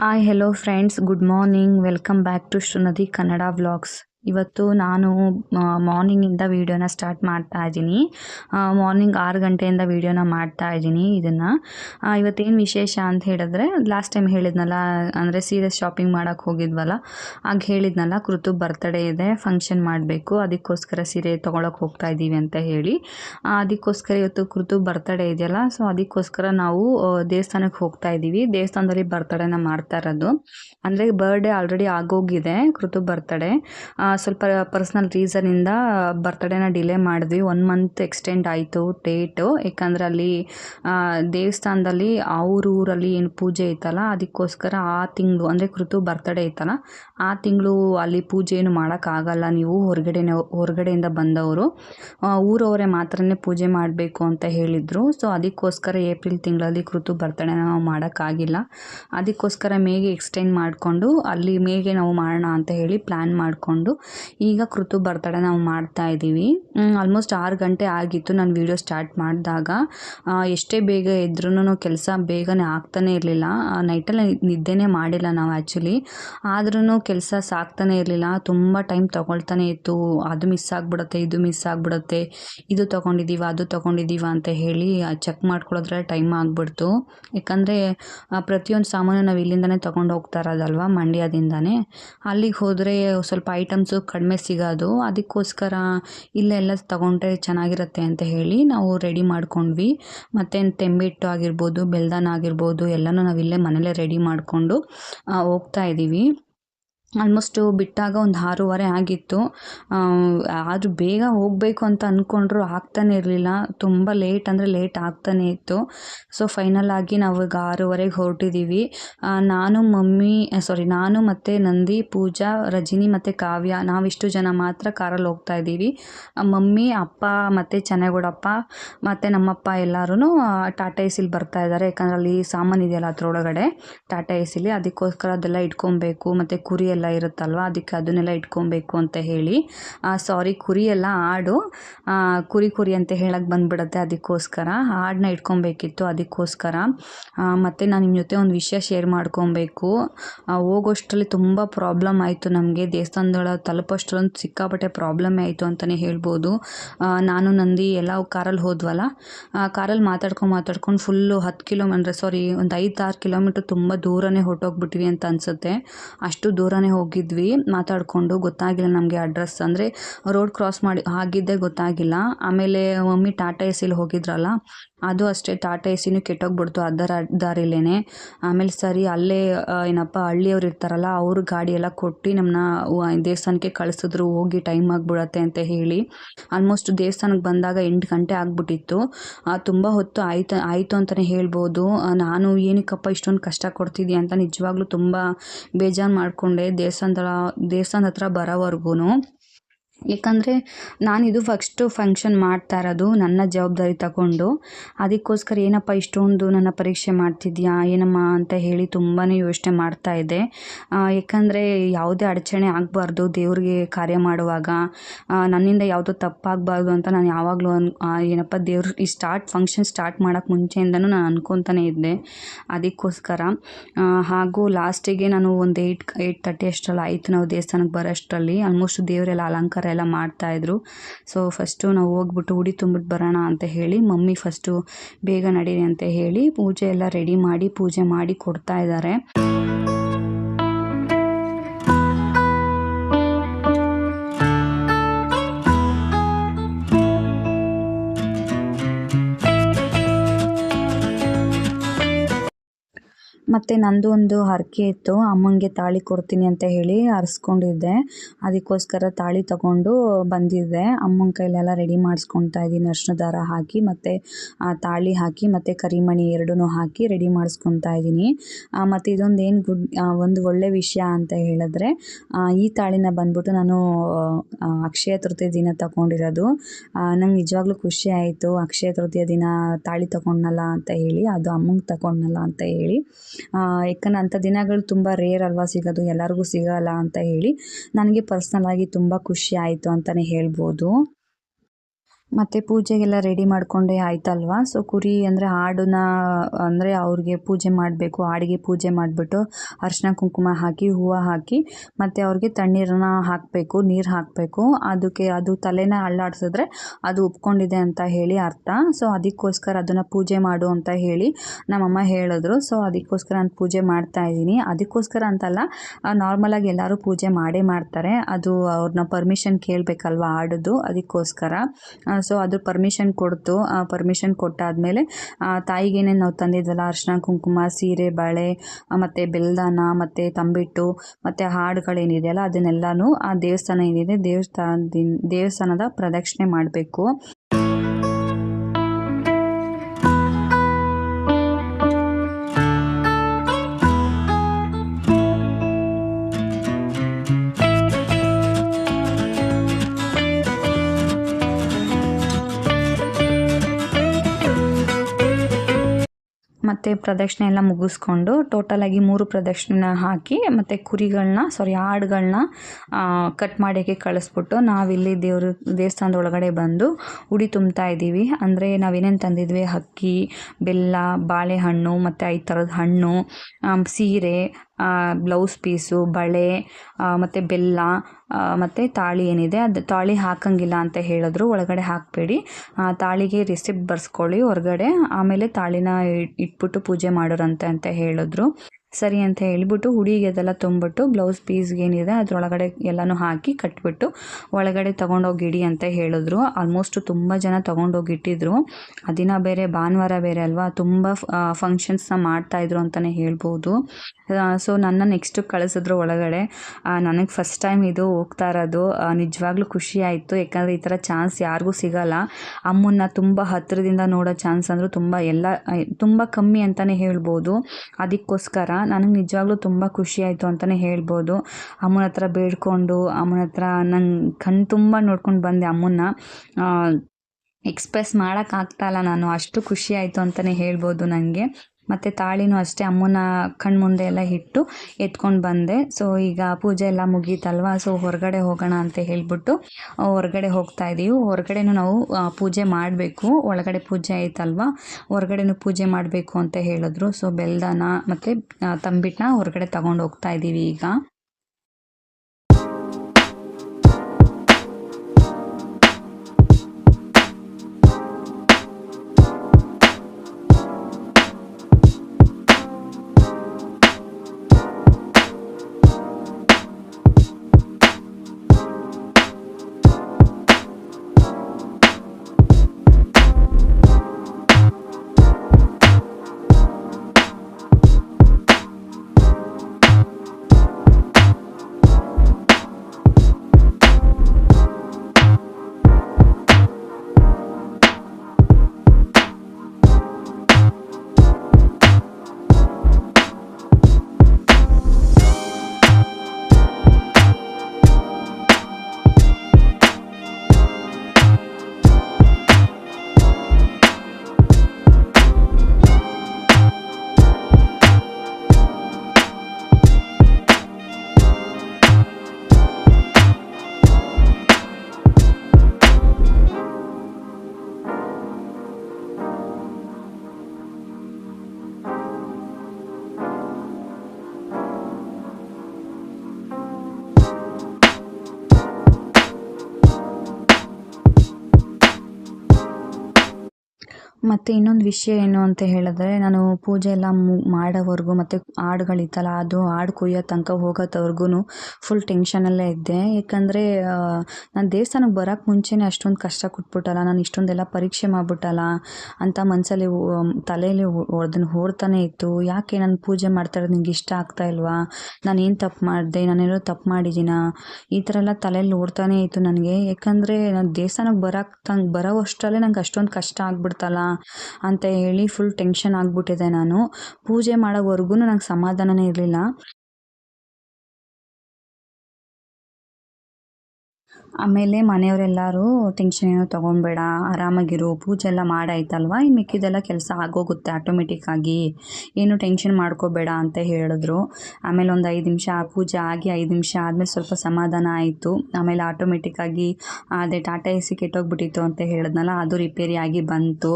hi hello friends good morning welcome back to Shrinadi Kannada vlogs ಇವತ್ತು ನಾನು ಮಾರ್ನಿಂಗಿಂದ ವೀಡಿಯೋನ start ಮಾಡ್ತಾ ಇದ್ದೀನಿ. ಮಾರ್ನಿಂಗ್ ಆರು ಗಂಟೆಯಿಂದ ವೀಡಿಯೋನ ಮಾಡ್ತಾ ಇದ್ದೀನಿ ಇದನ್ನು. ಇವತ್ತೇನು ವಿಶೇಷ ಅಂತ ಹೇಳಿದ್ರೆ ಲಾಸ್ಟ್ ಟೈಮ್ ಹೇಳಿದ್ನಲ್ಲ, ಅಂದರೆ ಸೀರೆ ಶಾಪಿಂಗ್ ಮಾಡೋಕ್ಕೆ ಹೋಗಿದ್ವಲ್ಲ, ಆಗ ಹೇಳಿದ್ನಲ್ಲ, ಕೃತು ಬರ್ತ್ಡೇ ಇದೆ ಫಂಕ್ಷನ್ ಮಾಡಬೇಕು, ಅದಕ್ಕೋಸ್ಕರ ಸೀರೆ ತೊಗೊಳಕ್ಕೆ ಹೋಗ್ತಾ ಇದ್ದೀವಿ ಅಂತ ಹೇಳಿ. ಅದಕ್ಕೋಸ್ಕರ ಇವತ್ತು ಕೃತು ಬರ್ತ್ಡೇ ಇದೆಯಲ್ಲ ಸೊ ಅದಕ್ಕೋಸ್ಕರ ನಾವು ದೇವಸ್ಥಾನಕ್ಕೆ ಹೋಗ್ತಾ ಇದ್ದೀವಿ. ದೇವಸ್ಥಾನದಲ್ಲಿ ಬರ್ತಡೇನ ಮಾಡ್ತಾ ಇರೋದು. ಅಂದರೆ ಬರ್ಡೇ ಆಲ್ರೆಡಿ ಆಗೋಗಿದೆ, ಕೃತು ಬರ್ತಡೇ ಸ್ವಲ್ಪ ಪರ್ಸ್ನಲ್ ರೀಸನಿಂದ ಬರ್ತಡೇನ ಡಿಲೇ ಮಾಡಿದ್ವಿ. ಒನ್ ಮಂತ್ ಎಕ್ಸ್ಟೆಂಡ್ ಆಯಿತು ಡೇಟು ಯಾಕಂದರೆ ಅಲ್ಲಿ ದೇವಸ್ಥಾನದಲ್ಲಿ ಅವ್ರ ಊರಲ್ಲಿ ಏನು ಪೂಜೆ ಐತಲ್ಲ ಅದಕ್ಕೋಸ್ಕರ ಆ ತಿಂಗಳು, ಅಂದರೆ ಕೃತು ಬರ್ತಡೇ ಐತಲ್ಲ ಆ ತಿಂಗಳು ಅಲ್ಲಿ ಪೂಜೆ ಏನು ಮಾಡೋಕ್ಕಾಗಲ್ಲ ನೀವು ಹೊರಗಡೆ ಹೊರಗಡೆಯಿಂದ ಬಂದವರು ಊರವರೇ ಮಾತ್ರನೇ ಪೂಜೆ ಮಾಡಬೇಕು ಅಂತ ಹೇಳಿದರು. ಸೊ ಅದಕ್ಕೋಸ್ಕರ ಏಪ್ರಿಲ್ ತಿಂಗಳಲ್ಲಿ ಕೃತು ಬರ್ತಡೇನ ನಾವು ಮಾಡೋಕ್ಕಾಗಿಲ್ಲ ಅದಕ್ಕೋಸ್ಕರ ಮೇಗೆ ಎಕ್ಸ್ಟೆಂಡ್ ಮಾಡಿಕೊಂಡು, ಅಲ್ಲಿ ಮೇಗೆ ನಾವು ಮಾಡೋಣ ಅಂತ ಹೇಳಿ ಪ್ಲ್ಯಾನ್ ಮಾಡಿಕೊಂಡು ಈಗ ಕೃತು ಬರ್ತಡೆ ನಾವು ಮಾಡ್ತಾ ಇದ್ದೀವಿ. ಆಲ್ಮೋಸ್ಟ್ ಆರು ಗಂಟೆ ಆಗಿತ್ತು ನಾನು ವೀಡಿಯೋ ಸ್ಟಾರ್ಟ್ ಮಾಡಿದಾಗ. ಎಷ್ಟೇ ಬೇಗ ಇದ್ರೂ ಕೆಲಸ ಬೇಗನೆ ಆಗ್ತಾನೆ ಇರಲಿಲ್ಲ. ನೈಟಲ್ಲಿ ನಿದ್ದೆನೇ ಮಾಡಿಲ್ಲ ನಾವು ಆ್ಯಕ್ಚುಲಿ ಆದ್ರೂ ಕೆಲಸ ಸಾಕ್ತಾನೆ ಇರಲಿಲ್ಲ. ತುಂಬ ಟೈಮ್ ತೊಗೊಳ್ತಾನೆ ಇತ್ತು. ಅದು ಮಿಸ್ ಆಗಿಬಿಡುತ್ತೆ, ಇದು ಮಿಸ್ ಆಗಿಬಿಡುತ್ತೆ, ಇದು ತೊಗೊಂಡಿದ್ದೀವ ಅದು ತೊಗೊಂಡಿದ್ದೀವ ಅಂತ ಹೇಳಿ ಚೆಕ್ ಮಾಡ್ಕೊಳ್ಳೋದ್ರೆ ಟೈಮ್ ಆಗಿಬಿಡ್ತು. ಯಾಕಂದರೆ ಪ್ರತಿಯೊಂದು ಸಾಮಾನು ನಾವು ಇಲ್ಲಿಂದನೇ ತೊಗೊಂಡು ಹೋಗ್ತಾ ಇರೋದಲ್ವ, ಮಂಡ್ಯದಿಂದನೇ. ಅಲ್ಲಿಗೆ ಹೋದರೆ ಸ್ವಲ್ಪ ಐಟಮ್ಸು ಕಡಿಮೆ ಸಿಗೋದು, ಅದಕ್ಕೋಸ್ಕರ ಇಲ್ಲೆಲ್ಲ ತಗೊಂಡ್ರೆ ಚೆನ್ನಾಗಿರುತ್ತೆ ಅಂತ ಹೇಳಿ ನಾವು ರೆಡಿ ಮಾಡ್ಕೊಂಡ್ವಿ. ಮತ್ತು ತೆಂಬಿಟ್ಟು ಆಗಿರ್ಬೋದು, ಬೆಲ್ದನ ಆಗಿರ್ಬೋದು, ಎಲ್ಲನೂ ನಾವಿಲ್ಲೇ ಮನೆಯಲ್ಲೇ ರೆಡಿ ಮಾಡಿಕೊಂಡು ಹೋಗ್ತಾ ಇದ್ದೀವಿ ಆಲ್ಮೋಸ್ಟು ಬಿಟ್ಟಾಗ ಒಂದು ಆರೂವರೆ ಆಗಿತ್ತು. ಆದರೂ ಬೇಗ ಹೋಗಬೇಕು ಅಂತ ಅಂದ್ಕೊಂಡ್ರು ಆಗ್ತಾನೆ ಇರಲಿಲ್ಲ. ತುಂಬ ಲೇಟ್ ಅಂದರೆ ಲೇಟ್ ಆಗ್ತಾನೆ ಇತ್ತು. ಸೊ ಫೈನಲ್ ಆಗಿ ನಾವು ಈಗ ಆರೂವರೆಗೆ ಹೊರಟಿದ್ದೀವಿ ನಾನು, ಮಮ್ಮಿ ಸಾರಿ ನಾನು ಮತ್ತು ನಂದಿ, ಪೂಜಾ, ರಜಿನಿ ಮತ್ತು ಕಾವ್ಯ ನಾವಿಷ್ಟು ಜನ ಮಾತ್ರ ಕಾರಲ್ಲಿ ಹೋಗ್ತಾ ಇದ್ದೀವಿ. ಮಮ್ಮಿ, ಅಪ್ಪ ಮತ್ತು ಚೆನ್ನಗೌಡಪ್ಪ ಮತ್ತು ನಮ್ಮಪ್ಪ ಎಲ್ಲರೂ ಟಾಟಾ ಎಸಿಲಿ ಬರ್ತಾ ಇದ್ದಾರೆ. ಯಾಕಂದ್ರೆ ಅಲ್ಲಿ ಸಾಮಾನು ಇದೆಯಲ್ಲ ಅದರೊಳಗಡೆ. ಟಾಟಾ ಎಸಿಲಿ ಅದಕ್ಕೋಸ್ಕರ ಅದೆಲ್ಲ ಇಟ್ಕೊಬೇಕು. ಮತ್ತು ಕುರಿ ಎಲ್ಲ ಇರುತ್ತಲ್ವ? ಅದಕ್ಕೆ ಅದನ್ನೆಲ್ಲ ಇಟ್ಕೊಬೇಕು ಅಂತ ಹೇಳಿ. ಸಾರಿ ಕುರಿ ಎಲ್ಲ ಆಡು. ಕುರಿ ಕುರಿ ಅಂತ ಹೇಳಕ್ಕೆ ಬಂದ್ಬಿಡುತ್ತೆ ಅದಕ್ಕೋಸ್ಕರ. ಹಾಡನ್ನ ಇಟ್ಕೊಬೇಕಿತ್ತು ಅದಕ್ಕೋಸ್ಕರ. ಮತ್ತು ನಾನು ನಿಮ್ಮ ಜೊತೆ ಒಂದು ವಿಷಯ ಶೇರ್ ಮಾಡ್ಕೊಬೇಕು. ಹೋಗೋಷ್ಟರಲ್ಲಿ ತುಂಬ ಪ್ರಾಬ್ಲಮ್ ಆಯಿತು ನಮಗೆ. ದೇವಸ್ಥಾನದೊಳ ತಲುಪೋಷ್ಟರೊಂದು ಸಿಕ್ಕಾಪಟ್ಟೆ ಪ್ರಾಬ್ಲಮ್ ಆಯಿತು ಅಂತಲೇ ಹೇಳ್ಬೋದು. ನಾನು, ನಂದಿ ಎಲ್ಲ ಕಾರಲ್ಲಿ ಹೋದ್ವಲ್ಲ? ಕಾರಲ್ಲಿ ಮಾತಾಡ್ಕೊಂಡು ಮಾತಾಡ್ಕೊಂಡು ಫುಲ್ಲು ಹತ್ತು ಕಿಲೋಮೀಟ್ರ್ ಸಾರಿ ಒಂದು ಐದು ಆರು ಕಿಲೋಮೀಟ್ರ್ ತುಂಬ ದೂರನೇ ಹೊರಟೋಗ್ಬಿಟ್ವಿ ಅಂತ ಅನಿಸುತ್ತೆ. ಅಷ್ಟು ದೂರನೇ ಹೋಗಿದ್ವಿ. ಮಾತಾಡಿಕೊಂಡು ಗೊತ್ತಾಗಿಲ್ಲ ನಮಗೆ ಅಡ್ರೆಸ್ ಅಂದರೆ ರೋಡ್ ಕ್ರಾಸ್ ಮಾಡಿ ಆಗಿದ್ದೇ ಗೊತ್ತಾಗಿಲ್ಲ. ಆಮೇಲೆ ಮಮ್ಮಿ ಟಾಟಾ ಎಸಿಲಿ ಹೋಗಿದ್ರಲ್ಲ ಅದು ಅಷ್ಟೇ, ಟಾಟಾ ಸಿನೂ ಕೆಟ್ಟೋಗ್ಬಿಡ್ತು ಅದರ ದಾರಿಲೇನೆ. ಆಮೇಲೆ ಸರಿ, ಅಲ್ಲೇ ಏನಪ್ಪ, ಹಳ್ಳಿಯವ್ರು ಇರ್ತಾರಲ್ಲ, ಅವ್ರ ಗಾಡಿ ಎಲ್ಲ ಕೊಟ್ಟು ನಮ್ಮನ್ನ ದೇವಸ್ಥಾನಕ್ಕೆ ಕಳಿಸಿದ್ರು, ಹೋಗಿ ಟೈಮ್ ಆಗಿಬಿಡತ್ತೆ ಅಂತ ಹೇಳಿ. ಆಲ್ಮೋಸ್ಟ್ ದೇವಸ್ಥಾನಕ್ಕೆ ಬಂದಾಗ ಎಂಟು ಗಂಟೆ ಆಗಿಬಿಟ್ಟಿತ್ತು. ತುಂಬ ಹೊತ್ತು ಆಯ್ತು, ಆಯಿತು ಅಂತಲೇ ಹೇಳ್ಬೋದು. ನಾನು ಏನಕ್ಕಪ್ಪ ಇಷ್ಟೊಂದು ಕಷ್ಟ ಕೊಡ್ತಿದ್ಯಾ ಅಂತ ನಿಜವಾಗ್ಲೂ ತುಂಬ ಬೇಜಾರು ಮಾಡಿಕೊಂಡೆ ದೇವಸ್ಥಾನದ ದೇವಸ್ಥಾನದ ಹತ್ರ ಬರೋವರೆಗೂ ಏಕೆಂದರೆ ನಾನಿದು ಫಸ್ಟು ಫಂಕ್ಷನ್ ಮಾಡ್ತಾ ಇರೋದು ನನ್ನ ಜವಾಬ್ದಾರಿ ತಗೊಂಡು. ಅದಕ್ಕೋಸ್ಕರ ಏನಪ್ಪ ಇಷ್ಟೊಂದು ನನ್ನ ಪರೀಕ್ಷೆ ಮಾಡ್ತಿದ್ಯಾ, ಏನಮ್ಮ ಅಂತ ಹೇಳಿ ತುಂಬಾ ಯೋಚನೆ ಮಾಡ್ತಾ ಇದ್ದೆ. ಏಕೆಂದರೆ ಯಾವುದೇ ಅಡಚಣೆ ಆಗಬಾರ್ದು ದೇವ್ರಿಗೆ ಕಾರ್ಯ ಮಾಡುವಾಗ. ನನ್ನಿಂದ ಯಾವುದೋ ತಪ್ಪಾಗಬಾರ್ದು ಅಂತ ನಾನು ಯಾವಾಗಲೂ ಅನ್ ಏನಪ್ಪ ದೇವ್ರ ಈ ಸ್ಟಾರ್ಟ್ ಫಂಕ್ಷನ್ ಸ್ಟಾರ್ಟ್ ಮಾಡೋಕ್ಕೆ ಮುಂಚೆಯಿಂದನೂ ನಾನು ಅನ್ಕೊತಾನೆ ಇದ್ದೆ. ಅದಕ್ಕೋಸ್ಕರ ಹಾಗೂ ಲಾಸ್ಟಿಗೆ ನಾನು ಒಂದು ಏಯ್ಟ್ ಏಯ್ಟ್ ತರ್ಟಿ ಅಷ್ಟರಲ್ಲಿ ಆಯಿತು. ನಾವು ದೇವಸ್ಥಾನಕ್ಕೆ ಬರೋಷ್ಟರಲ್ಲಿ ಆಲ್ಮೋಸ್ಟ್ ದೇವರೆಲ್ಲ ಅಲಂಕಾರ ಎಲ್ಲ ಮಾಡ್ತಾಯಿದ್ರು ಸೊ ಫಸ್ಟು ನಾವು ಹೋಗ್ಬಿಟ್ಟು ಉಡಿ ತುಂಬಿಟ್ಟು ಬರೋಣ ಅಂತ ಹೇಳಿ, ಮಮ್ಮಿ ಫಸ್ಟು ಬೇಗ ನಡೀರಿ ಅಂತ ಹೇಳಿ ಪೂಜೆ ಎಲ್ಲ ರೆಡಿ ಮಾಡಿ ಪೂಜೆ ಮಾಡಿ ಕೊಡ್ತಾ ಇದ್ದಾರೆ. ಮತ್ತು ನಂದು ಒಂದು ಹರಕೆ ಇತ್ತು. ಅಮ್ಮನಿಗೆ ತಾಳಿ ಕೊಡ್ತೀನಿ ಅಂತ ಹೇಳಿ ಹರ್ಸ್ಕೊಂಡಿದ್ದೆ. ಅದಕ್ಕೋಸ್ಕರ ತಾಳಿ ತಗೊಂಡು ಬಂದಿದ್ದೆ. ಅಮ್ಮನ ಕೈಲೆಲ್ಲ ರೆಡಿ ಮಾಡಿಸ್ಕೊತಾ ಇದ್ದೀನಿ. ಅರ್ಶಿನ ದಾರ ಹಾಕಿ ಮತ್ತೆ ತಾಳಿ ಹಾಕಿ ಮತ್ತು ಕರಿಮಣಿ ಎರಡೂ ಹಾಕಿ ರೆಡಿ ಮಾಡಿಸ್ಕೊತಾ ಇದ್ದೀನಿ. ಮತ್ತು ಇದೊಂದು ಏನು ಗುಡ್ ಒಂದು ಒಳ್ಳೆ ವಿಷಯ ಅಂತ ಹೇಳಿದ್ರೆ ಈ ತಾಳಿನ ಬಂದ್ಬಿಟ್ಟು ನಾನು ಅಕ್ಷಯ ತೃತೀಯ ದಿನ ತಗೊಂಡಿರೋದು. ನಂಗೆ ನಿಜವಾಗ್ಲೂ ಖುಷಿ ಆಯಿತು. ಅಕ್ಷಯ ತೃತೀಯ ದಿನ ತಾಳಿ ತಗೊಂಡ್ನಲ್ಲ ಅಂತ ಹೇಳಿ, ಅದು ಅಮ್ಮಂಗೆ ತಗೊಂಡ್ನಲ್ಲ ಅಂತ ಹೇಳಿ. ಯಾಕಂದ್ರೆ ಅಂಥ ದಿನಗಳು ತುಂಬ ರೇರ್ ಅಲ್ವಾ ಸಿಗೋದು, ಎಲ್ಲರಿಗೂ ಸಿಗಲ್ಲ ಅಂತ ಹೇಳಿ, ನನಗೆ ಪರ್ಸ್ನಲ್ಲಾಗಿ ತುಂಬ ಖುಷಿ ಆಯಿತು ಅಂತಲೇ ಹೇಳ್ಬೋದು. ಮತ್ತು ಪೂಜೆಗೆಲ್ಲ ರೆಡಿ ಮಾಡಿಕೊಂಡೆ ಆಯ್ತಲ್ವಾ? ಸೊ ಕುರಿ ಅಂದರೆ ಆಡನ್ನ ಅಂದರೆ ಅವ್ರಿಗೆ ಪೂಜೆ ಮಾಡಬೇಕು ಆಡಿಗೆ ಪೂಜೆ ಮಾಡಿಬಿಟ್ಟು ಅರಿಶಿನ ಕುಂಕುಮ ಹಾಕಿ, ಹೂವು ಹಾಕಿ, ಮತ್ತು ಅವ್ರಿಗೆ ತಣ್ಣೀರನ್ನ ಹಾಕಬೇಕು, ನೀರು ಹಾಕಬೇಕು. ಅದಕ್ಕೆ ಅದು ತಲೆನ ಅಳ್ಳಾಡಿಸಿದ್ರೆ ಅದು ಉಪ್ಕೊಂಡಿದೆ ಅಂತ ಹೇಳಿ ಅರ್ಥ. ಸೊ ಅದಕ್ಕೋಸ್ಕರ ಅದನ್ನು ಪೂಜೆ ಮಾಡು ಅಂತ ಹೇಳಿ ನಮ್ಮಮ್ಮ ಹೇಳಿದ್ರು. ಸೊ ಅದಕ್ಕೋಸ್ಕರ ನಾನು ಪೂಜೆ ಮಾಡ್ತಾ ಇದ್ದೀನಿ. ಅದಕ್ಕೋಸ್ಕರ ಅಂತಲ್ಲ ನಾರ್ಮಲಾಗಿ ಎಲ್ಲರೂ ಪೂಜೆ ಮಾಡೇ ಮಾಡ್ತಾರೆ. ಅದು ಅವ್ರನ್ನ ಪರ್ಮಿಷನ್ ಕೇಳಬೇಕಲ್ವ ಆಡೋದು ಅದಕ್ಕೋಸ್ಕರ. ಸೊ ಅದ್ರ ಪರ್ಮಿಷನ್ ಕೊಡ್ತು. ಪರ್ಮಿಷನ್ ಕೊಟ್ಟಾದಮೇಲೆ ತಾಯಿಗೇನೇನು ನಾವು ತಂದಿದ್ವಲ್ಲ, ಅರಿಶಿನ, ಕುಂಕುಮ, ಸೀರೆ, ಬಳೆ ಮತ್ತು ಬೆಲ್ದಾನ, ಮತ್ತು ತಂಬಿಟ್ಟು, ಮತ್ತು ಹಾಡುಗಳೇನಿದೆಯಲ್ಲ, ಅದನ್ನೆಲ್ಲನೂ ಆ ದೇವಸ್ಥಾನ ಏನಿದೆ ದೇವಸ್ಥಾನದಿಂದ ದೇವಸ್ಥಾನದ ಪ್ರದಕ್ಷಿಣೆ ಮಾಡಬೇಕು. ಮತ್ತು ಪ್ರದಕ್ಷಿಣೆ ಎಲ್ಲ ಮುಗಿಸ್ಕೊಂಡು ಟೋಟಲಾಗಿ ಮೂರು ಪ್ರದಕ್ಷಿಣೆ ಹಾಕಿ ಮತ್ತು ಕುರಿಗಳನ್ನ ಸಾರಿ ಆಡುಗಳನ್ನ ಕಟ್ ಮಾಡೋಕ್ಕೆ ಕಳಿಸ್ಬಿಟ್ಟು ನಾವಿಲ್ಲಿ ದೇವ್ರ ದೇವಸ್ಥಾನದ ಒಳಗಡೆ ಬಂದು ಉಡಿ ತುಂಬ್ತಾ ಇದ್ದೀವಿ. ಅಂದರೆ ನಾವೇನೇನು ತಂದಿದ್ವಿ? ಅಕ್ಕಿ ಬೆಲ್ಲ, ಬಾಳೆಹಣ್ಣು, ಮತ್ತು ಐದು ಥರದ ಹಣ್ಣು ಸೀರೆ ಬ್ಲೌಸ್ ಪೀಸು ಬಳೆ ಮತ್ತು ಬೆಲ್ಲ ಮತ್ತು ತಾಳಿ ಏನಿದೆ, ಅದು ತಾಳಿ ಹಾಕಂಗಿಲ್ಲ ಅಂತ ಹೇಳಿದ್ರು, ಒಳಗಡೆ ಹಾಕಬೇಡಿ. ತಾಳಿಗೆ ರಿಸಿಪ್ಟ್ ಬರ್ಸ್ಕೊಳ್ಳಿ, ಹೊರಗಡೆ. ಆಮೇಲೆ ತಾಳಿನ ಇಟ್ಬಿಟ್ಟು ಪೂಜೆ ಮಾಡೋರಂತೆ ಅಂತ ಹೇಳಿದ್ರು. ಸರಿ ಅಂತ ಹೇಳ್ಬಿಟ್ಟು ಹುಡಿಗೆ ಅದೆಲ್ಲ ತುಂಬಿಟ್ಟು ಬ್ಲೌಸ್ ಪೀಸ್ಗೆ ಏನಿದೆ ಅದರೊಳಗಡೆ ಎಲ್ಲನೂ ಹಾಕಿ ಕಟ್ಬಿಟ್ಟು ಒಳಗಡೆ ತೊಗೊಂಡೋಗಿಡಿ ಅಂತ ಹೇಳಿದ್ರು. ಆಲ್ಮೋಸ್ಟ್ ತುಂಬ ಜನ ತೊಗೊಂಡೋಗಿಟ್ಟಿದ್ರು ಅದಿನ ಬೇರೆ ಭಾನುವಾರ ಬೇರೆ ಅಲ್ವಾ, ತುಂಬ ಫಂಕ್ಷನ್ಸ್ನ ಮಾಡ್ತಾಯಿದ್ರು ಅಂತಲೇ ಹೇಳ್ಬೋದು. ಸೊ ನನ್ನ ನೆಕ್ಸ್ಟ್ ಕಳಿಸಿದ್ರು ಒಳಗಡೆ. ನನಗೆ ಫಸ್ಟ್ ಟೈಮ್ ಇದು ಹೋಗ್ತಾ ಇರೋದು. ನಿಜವಾಗ್ಲೂ ಖುಷಿ ಆಯಿತು. ಯಾಕಂದರೆ ಈ ಥರ ಚಾನ್ಸ್ ಯಾರಿಗೂ ಸಿಗಲ್ಲ. ಅಮ್ಮನ್ನ ತುಂಬ ಹತ್ತಿರದಿಂದ ನೋಡೋ ಚಾನ್ಸ್ ಅಂದರೂ ತುಂಬ ಎಲ್ಲ ತುಂಬ ಕಮ್ಮಿ ಅಂತಲೇ ಹೇಳ್ಬೋದು. ಅದಕ್ಕೋಸ್ಕರ ನನಗೆ ನಿಜವಾಗ್ಲೂ ತುಂಬ ಖುಷಿ ಆಯಿತು ಅಂತಲೇ ಹೇಳ್ಬೋದು. ಅಮ್ಮನ ಹತ್ರ ಬೇಡ್ಕೊಂಡು, ಅಮ್ಮನ ಹತ್ರ ನಂಗೆ ಕಣ್ಣು ತುಂಬ ನೋಡ್ಕೊಂಡು ಬಂದೆ ಅಮ್ಮನ್ನ. ಎಕ್ಸ್ಪ್ರೆಸ್ ಮಾಡೋಕ್ಕಾಗ್ತಾಯಿಲ್ಲ ನಾನು. ಅಷ್ಟು ಖುಷಿ ಆಯಿತು ಅಂತಲೇ ಹೇಳ್ಬೋದು ನನಗೆ ಮತ್ತು ತಾಳಿನೂ ಅಷ್ಟೇ ಅಮ್ಮನ ಕಣ್ಣ ಮುಂದೆ ಎಲ್ಲ ಇಟ್ಟು ಎತ್ಕೊಂಡು ಬಂದೆ. ಸೊ ಈಗ ಪೂಜೆ ಎಲ್ಲ ಮುಗೀತಲ್ವ? ಸೊ ಹೊರಗಡೆ ಹೋಗೋಣ ಅಂತ ಹೇಳಿಬಿಟ್ಟು ಹೊರಗಡೆ ಹೋಗ್ತಾ ಇದ್ದೀವಿ ಹೊರಗಡೆನೂ ನಾವು ಪೂಜೆ ಮಾಡಬೇಕು. ಒಳಗಡೆ ಪೂಜೆ ಆಯ್ತಲ್ವ? ಹೊರಗಡೆನೂ ಪೂಜೆ ಮಾಡಬೇಕು ಅಂತ ಹೇಳಿದ್ರು. ಸೊ ಬೆಲ್ದನ ಮತ್ತು ತಂಬಿಟ್ಟನ್ನ ಹೊರಗಡೆ ತಗೊಂಡು ಹೋಗ್ತಾ ಇದ್ದೀವಿ ಈಗ. ಮತ್ತು ಇನ್ನೊಂದು ವಿಷಯ ಏನು ಅಂತ ಹೇಳಿದ್ರೆ, ನಾನು ಪೂಜೆ ಎಲ್ಲ ಮು, ಮಾಡೋವರೆಗೂ ಮತ್ತು ಹಾಡುಗಳಿತ್ತಲ್ಲ, ಅದು ಹಾಡು ಕೊಯ್ಯೋ ತನಕ ಹೋಗೋತವರ್ಗು ಫುಲ್ ಟೆನ್ಷನಲ್ಲೇ ಇದ್ದೆ. ಏಕೆಂದರೆ ನಾನು ದೇವಸ್ಥಾನಕ್ಕೆ ಬರೋಕ್ಕೆ ಮುಂಚೆನೇ ಅಷ್ಟೊಂದು ಕಷ್ಟ ಕೊಟ್ಬಿಟ್ಟಲ್ಲ, ನಾನು ಇಷ್ಟೊಂದೆಲ್ಲ ಪರೀಕ್ಷೆ ಮಾಡಿಬಿಟ್ಟಲ್ಲ ಅಂತ ಮನಸ್ಸಲ್ಲಿ ತಲೆಯಲ್ಲಿ ಅದನ್ನು ಓಡ್ತಾನೆ ಇತ್ತು. ಯಾಕೆ ನಾನು ಪೂಜೆ ಮಾಡ್ತಾ ಇರೋದು ಇಷ್ಟ ಆಗ್ತಾ ಇಲ್ವಾ? ನಾನು ಏನು ತಪ್ಪು ಮಾಡಿದೆ? ನಾನೇನೋ ತಪ್ಪು ಮಾಡಿದ್ದೀನಾ ಈ ಥರ ಎಲ್ಲ ತಲೆಯಲ್ಲಿ ಓಡ್ತಾನೆ ಇತ್ತು ನನಗೆ. ಯಾಕಂದರೆ ನಾನು ದೇವಸ್ಥಾನಕ್ಕೆ ಬರೋಕ್ಕೆ ತಂಗೆ ಬರೋ ಅಷ್ಟರಲ್ಲೇ ನಂಗೆ ಅಷ್ಟೊಂದು ಕಷ್ಟ ಆಗ್ಬಿಡ್ತಲ್ಲ. ಅಂತ ಹೇಳಿ ಫುಲ್ ಟೆನ್ಷನ್ ಆಗಿಬಿಟ್ಟಿದೆ ನಾನು. ಪೂಜೆ ಮಾಡೋವರೆಗೂ ನಂಗೆ ಸಮಾಧಾನನೇ ಇರಲಿಲ್ಲ. ಆಮೇಲೆ ಮನೆಯವರೆಲ್ಲರೂ ಟೆನ್ಷನ್ ಏನೋ ತೊಗೊಬೇಡ ಆರಾಮಾಗಿರು, ಪೂಜೆ ಎಲ್ಲ ಮಾಡಾಯ್ತಲ್ವ? ಇನ್ನು ಮಿಕ್ಕಿದೆಲ್ಲ ಕೆಲಸ ಆಗೋಗುತ್ತೆ ಆಟೋಮೆಟಿಕ್ಕಾಗಿ ಏನು ಟೆನ್ಷನ್ ಮಾಡ್ಕೋಬೇಡ ಅಂತ ಹೇಳಿದ್ರು. ಆಮೇಲೆ ಒಂದು ಐದು ನಿಮಿಷ, ಪೂಜೆ ಆಗಿ ಐದು ನಿಮಿಷ ಆದಮೇಲೆ ಸ್ವಲ್ಪ ಸಮಾಧಾನ ಆಯಿತು. ಆಮೇಲೆ ಆಟೋಮೆಟಿಕ್ಕಾಗಿ ಅದೇ ಟಾಟಾ ಎ ಸಿ ಕೆಟ್ಟೋಗ್ಬಿಟ್ಟಿತ್ತು ಅಂತ ಹೇಳಿದ್ನಲ್ಲ, ಅದು ರಿಪೇರಿ ಆಗಿ ಬಂತು.